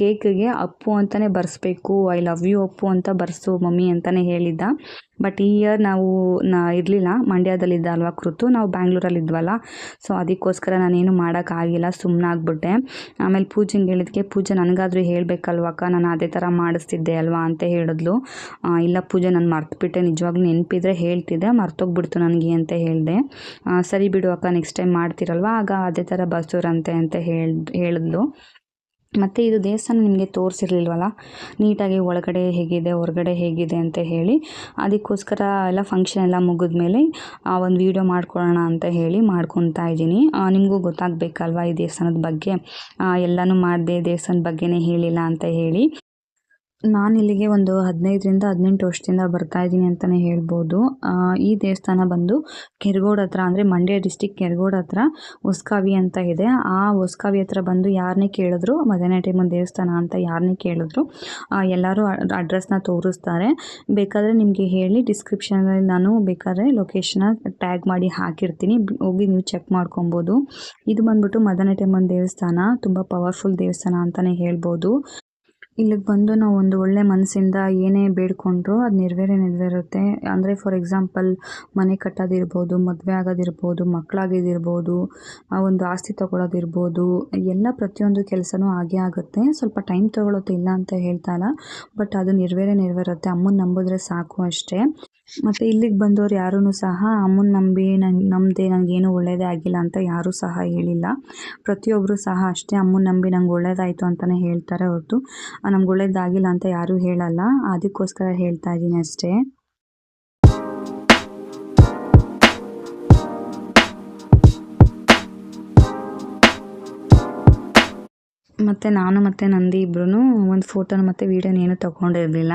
ಕೇಕ್ಗೆ ಅಪ್ಪು ಅಂತಲೇ ಬರೆಸ್ಬೇಕು, ಐ ಲವ್ ಯು ಅಪ್ಪು ಅಂತ ಬರೆಸು ಮಮ್ಮಿ ಅಂತಲೇ ಹೇಳಿದ್ದ. ಬಟ್ ಈ ಇಯರ್ ನಾವು ನಾ ಇರಲಿಲ್ಲ. ಮಂಡ್ಯದಲ್ಲಿದ್ದ ಅಲ್ವಾ ಕೃತು? ನಾವು ಬ್ಯಾಂಗ್ಳೂರಲ್ಲಿ ಇದ್ವಲ್ಲ. ಸೊ ಅದಕ್ಕೋಸ್ಕರ ನಾನೇನು ಮಾಡೋಕ್ಕಾಗಿಲ್ಲ ಸುಮ್ಮನಾಗ್ಬಿಟ್ಟೆ ಆಮೇಲೆ ಪೂಜೆಗೆ ಹೇಳಿದ್ಕೆ, ಪೂಜೆ ನನಗಾದರೂ ಹೇಳಬೇಕಲ್ವಕ್ಕ ನಾನು ಅದೇ ಥರ ಮಾಡಿಸ್ತಿದ್ದೆ ಅಲ್ವಾ? ಅಂತ ಹೇಳಿದ್ಲು. ಇಲ್ಲ ಪೂಜೆ ನಾನು ಮರ್ತುಬಿಟ್ಟೆ. ನಿಜವಾಗ್ಲೂ ನೆನಪಿದ್ರೆ ಹೇಳ್ತಿದ್ದೆ. ಮರ್ತೋಗ್ಬಿಡ್ತು ನನಗೆ ಅಂತ ಹೇಳಿದೆ. ಸರಿ ಬಿಡು ಅಕ್ಕ, ನೆಕ್ಸ್ಟ್ ಟೈಮ್ ಮಾಡ್ತಿರಲ್ವ? ಆಗ ಅದೇ ಥರ ಬಸೂರಂತೆ ಅಂತ ಹೇಳಿ ಹೇಳಿದ್ಲು. ಮತ್ತು ಇದು ದೇವಸ್ಥಾನ ನಿಮಗೆ ತೋರಿಸಿರ್ಲಿಲ್ವಲ್ಲ? ನೀಟಾಗಿ ಒಳಗಡೆ ಹೇಗಿದೆ, ಹೊರಗಡೆ ಹೇಗಿದೆ ಅಂತ ಹೇಳಿ, ಅದಕ್ಕೋಸ್ಕರ ಎಲ್ಲ ಫಂಕ್ಷನ್ ಎಲ್ಲ ಆ ಒಂದು ವೀಡಿಯೋ ಮಾಡ್ಕೊಳ್ಳೋಣ ಅಂತ ಹೇಳಿ ಮಾಡ್ಕೊತಾ ಇದ್ದೀನಿ. ನಿಮಗೂ ಗೊತ್ತಾಗಬೇಕಲ್ವ ಈ ದೇವಸ್ಥಾನದ ಬಗ್ಗೆ? ಎಲ್ಲನೂ ಮಾಡಿದೆ ದೇವಸ್ಥಾನದ ಬಗ್ಗೆನೇ ಹೇಳಿಲ್ಲ ಅಂತ ಹೇಳಿ. ನಾನು ಇಲ್ಲಿಗೆ ಒಂದು ಹದಿನೈದರಿಂದ ಹದಿನೆಂಟು ವರ್ಷದಿಂದ ಬರ್ತಾ ಇದ್ದೀನಿ ಅಂತಲೇ ಹೇಳ್ಬೋದು. ಈ ದೇವಸ್ಥಾನ ಬಂದು ಕೆರಗೋಡ್ ಹತ್ರ, ಅಂದರೆ ಮಂಡ್ಯ ಡಿಸ್ಟಿಕ್ ಕೆರಗೋಡ್ ಹತ್ರ ಹೊಸ್ಕಾವಿ ಅಂತ ಇದೆ. ಆ ಹೊಸ್ಕಾವಿ ಹತ್ರ ಬಂದು ಯಾರನ್ನೇ ಕೇಳಿದ್ರು ಟೈಮನ್ ದೇವಸ್ಥಾನ ಅಂತ ಯಾರನ್ನೇ ಕೇಳಿದ್ರು ಎಲ್ಲರೂ ಅಡ್ರೆಸ್ನ ತೋರಿಸ್ತಾರೆ. ಬೇಕಾದರೆ ನಿಮಗೆ ಹೇಳಿ ಡಿಸ್ಕ್ರಿಪ್ಷನಲ್ಲಿ ನಾನು ಬೇಕಾದರೆ ಲೊಕೇಶನ್ನ ಟ್ಯಾಗ್ ಮಾಡಿ ಹಾಕಿರ್ತೀನಿ. ಹೋಗಿ ನೀವು ಚೆಕ್ ಮಾಡ್ಕೊಬೋದು. ಇದು ಬಂದ್ಬಿಟ್ಟು ಟೈಮನ್ ದೇವಸ್ಥಾನ, ತುಂಬ ಪವರ್ಫುಲ್ ದೇವಸ್ಥಾನ ಅಂತಲೇ ಹೇಳ್ಬೋದು. ಇಲ್ಲಿಗೆ ಬಂದು ನಾವು ಒಂದು ಒಳ್ಳೆ ಮನಸ್ಸಿಂದ ಏನೇ ಬೇಡ್ಕೊಂಡ್ರು ಅದು ನೆರವೇರೇ ನೆರವೇರುತ್ತೆ. ಅಂದರೆ ಫಾರ್ ಎಕ್ಸಾಂಪಲ್ ಮನೆ ಕಟ್ಟೋದಿರ್ಬೋದು, ಮದುವೆ ಆಗೋದಿರ್ಬೋದು ಮಕ್ಕಳಾಗಿದ್ದಿರ್ಬೋದು ಒಂದು ಆಸ್ತಿ ತೊಗೊಳೋದಿರ್ಬೋದು, ಎಲ್ಲ ಪ್ರತಿಯೊಂದು ಕೆಲಸನೂ ಆಗೇ ಆಗುತ್ತೆ. ಸ್ವಲ್ಪ ಟೈಮ್ ತೊಗೊಳುತ್ತೆ ಇಲ್ಲ ಅಂತ ಹೇಳ್ತಾ ಇಲ್ಲ, ಬಟ್ ಅದು ನೆರವೇರೇ ನೆರವೇರುತ್ತೆ. ಅಮ್ಮನ ನಂಬಿದ್ರೆ ಸಾಕು ಅಷ್ಟೇ. ಮತ್ತು ಇಲ್ಲಿಗೆ ಬಂದವ್ರು ಯಾರೂ ಸಹ, ಅಮ್ಮನ ನಂಬಿ ನನ್ ನನಗೆ ನನಗೇನು ಒಳ್ಳೆಯದೇ ಆಗಿಲ್ಲ ಅಂತ ಯಾರೂ ಸಹ ಹೇಳಿಲ್ಲ. ಪ್ರತಿಯೊಬ್ಬರು ಸಹ ಅಷ್ಟೇ, ಅಮ್ಮನ ನಂಬಿ ನಂಗೆ ಒಳ್ಳೇದಾಯ್ತು ಅಂತಲೇ ಹೇಳ್ತಾರೆ ಹೊರತು. ನಮ್ಗೆ ಒಳ್ಳೇದಾಗಿಲ್ಲ ಅಂತ ಯಾರೂ ಹೇಳಲ್ಲ. ಅದಕ್ಕೋಸ್ಕರ ಹೇಳ್ತಾ ಇದ್ದೀನಿ ಅಷ್ಟೇ. ಮತ್ತು ನಾನು ಮತ್ತು ನಂದಿ ಇಬ್ಬರೂ ಒಂದು ಫೋಟೋನ ಮತ್ತು ವೀಡಿಯೋನ ಏನೂ ತೊಗೊಂಡಿರಲಿಲ್ಲ.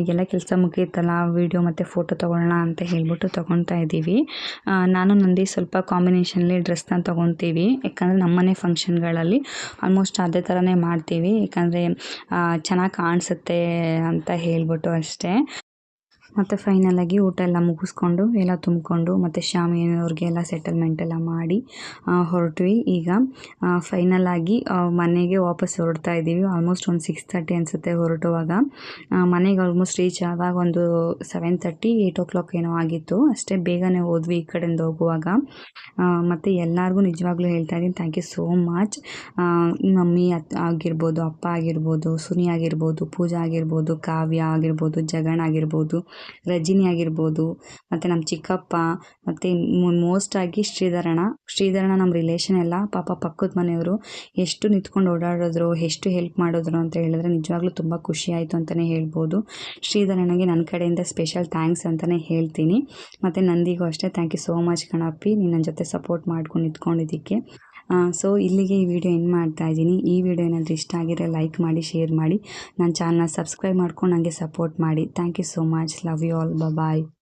ಈಗೆಲ್ಲ ಕೆಲಸ ಮುಗಿಯುತ್ತಲ್ಲ ವೀಡಿಯೋ ಮತ್ತು ಫೋಟೋ ತೊಗೊಳ್ಳೋಣ ಅಂತ ಹೇಳ್ಬಿಟ್ಟು ತೊಗೊತಾ ಇದ್ದೀವಿ ನಾನು ನಂದಿ ಸ್ವಲ್ಪ ಕಾಂಬಿನೇಷನಲ್ಲಿ ಡ್ರೆಸ್ನ ತೊಗೊತೀವಿ. ಯಾಕಂದರೆ ನಮ್ಮನೆ ಫಂಕ್ಷನ್ಗಳಲ್ಲಿ ಆಲ್ಮೋಸ್ಟ್ ಅದೇ ಥರನೇ ಮಾಡ್ತೀವಿ. ಯಾಕಂದರೆ ಚೆನ್ನಾಗಿ ಕಾಣಿಸುತ್ತೆ ಅಂತ ಹೇಳ್ಬಿಟ್ಟು ಅಷ್ಟೇ. ಮತ್ತು ಫೈನಲಾಗಿ ಊಟ ಎಲ್ಲ ಮುಗಿಸ್ಕೊಂಡು ಎಲ್ಲ ತುಂಬಿಕೊಂಡು ಮತ್ತು ಶಾಮಿಯಾನವ್ರಿಗೆ ಎಲ್ಲ ಸೆಟಲ್ಮೆಂಟ್ ಎಲ್ಲ ಮಾಡಿ ಹೊರಟ್ವಿ. ಈಗ ಫೈನಲಾಗಿ ಮನೆಗೆ ವಾಪಸ್ ಹೊರಡ್ತಾ ಇದ್ದೀವಿ. ಆಲ್ಮೋಸ್ಟ್ ಒಂದು ಸಿಕ್ಸ್ ತರ್ಟಿ ಅನಿಸುತ್ತೆ ಹೊರಟುವಾಗ. ಮನೆಗೆ ಆಲ್ಮೋಸ್ಟ್ ರೀಚ್ ಆದಾಗ ಒಂದು seven thirty eight o'clock ಏನೋ ಆಗಿತ್ತು. ಅಷ್ಟೇ ಬೇಗನೆ ಹೋದ್ವಿ ಈ ಕಡೆಯಿಂದ ಹೋಗುವಾಗ. ಮತ್ತು ಎಲ್ಲರಿಗೂ ನಿಜವಾಗ್ಲೂ ಹೇಳ್ತಾ ಇದ್ದೀನಿ thank you so much mummy ಆಗಿರ್ಬೋದು, ಅಪ್ಪ ಆಗಿರ್ಬೋದು, ಸುನಿ ಆಗಿರ್ಬೋದು, ಪೂಜಾ ಆಗಿರ್ಬೋದು, ಕಾವ್ಯ ಆಗಿರ್ಬೋದು ಜಗಣ್ ಆಗಿರ್ಬೋದು ರಜಿನಿ ಆಗಿರ್ಬೋದು, ಮತ್ತು ನಮ್ಮ ಚಿಕ್ಕಪ್ಪ, ಮತ್ತು ಮೋಸ್ಟ್ ಆಗಿ ಶ್ರೀಧರಣ ಶ್ರೀಧರಣ ನಮ್ಮ ರಿಲೇಷನ್ ಎಲ್ಲ ಪಾಪ ಪಕ್ಕದ ಮನೆಯವರು. ಎಷ್ಟು ನಿಂತ್ಕೊಂಡು ಓಡಾಡಿದ್ರು, ಎಷ್ಟು ಹೆಲ್ಪ್ ಮಾಡಿದ್ರು ಅಂತ ಹೇಳಿದ್ರೆ ನಿಜವಾಗ್ಲೂ ತುಂಬ ಖುಷಿ ಆಯಿತು ಅಂತಲೇ ಹೇಳ್ಬೋದು. ಶ್ರೀಧರಣಗೆ ನನ್ನ ಕಡೆಯಿಂದ ಸ್ಪೆಷಲ್ ಥ್ಯಾಂಕ್ಸ್ ಅಂತಲೇ ಹೇಳ್ತೀನಿ. ಮತ್ತು ನಂದಿಗೂ ಅಷ್ಟೇ ಥ್ಯಾಂಕ್ ಯು ಸೋ ಮಚ್ ಕಣಪ್ಪಿ. ನೀನು ನನ್ನ ಜೊತೆ ಸಪೋರ್ಟ್ ಮಾಡ್ಕೊಂಡು ನಿಂತ್ಕೊಂಡಿದ್ದಕ್ಕೆ. ಸೊ ಇಲ್ಲಿಗೆ ಈ ವಿಡಿಯೋ ಎಂಡ್ ಮಾಡ್ತಾ ಇದ್ದೀನಿ. ಈ ವಿಡಿಯೋ ಏನಾದರೂ ಇಷ್ಟ ಆಗಿರೋ ಲೈಕ್ ಮಾಡಿ ಶೇರ್ ಮಾಡಿ. ನನ್ನ ಚಾನಲ್ನ ಸಬ್ಸ್ಕ್ರೈಬ್ ಮಾಡ್ಕೊಂಡು ನನಗೆ ಸಪೋರ್ಟ್ ಮಾಡಿ. Thank you so much love you all bye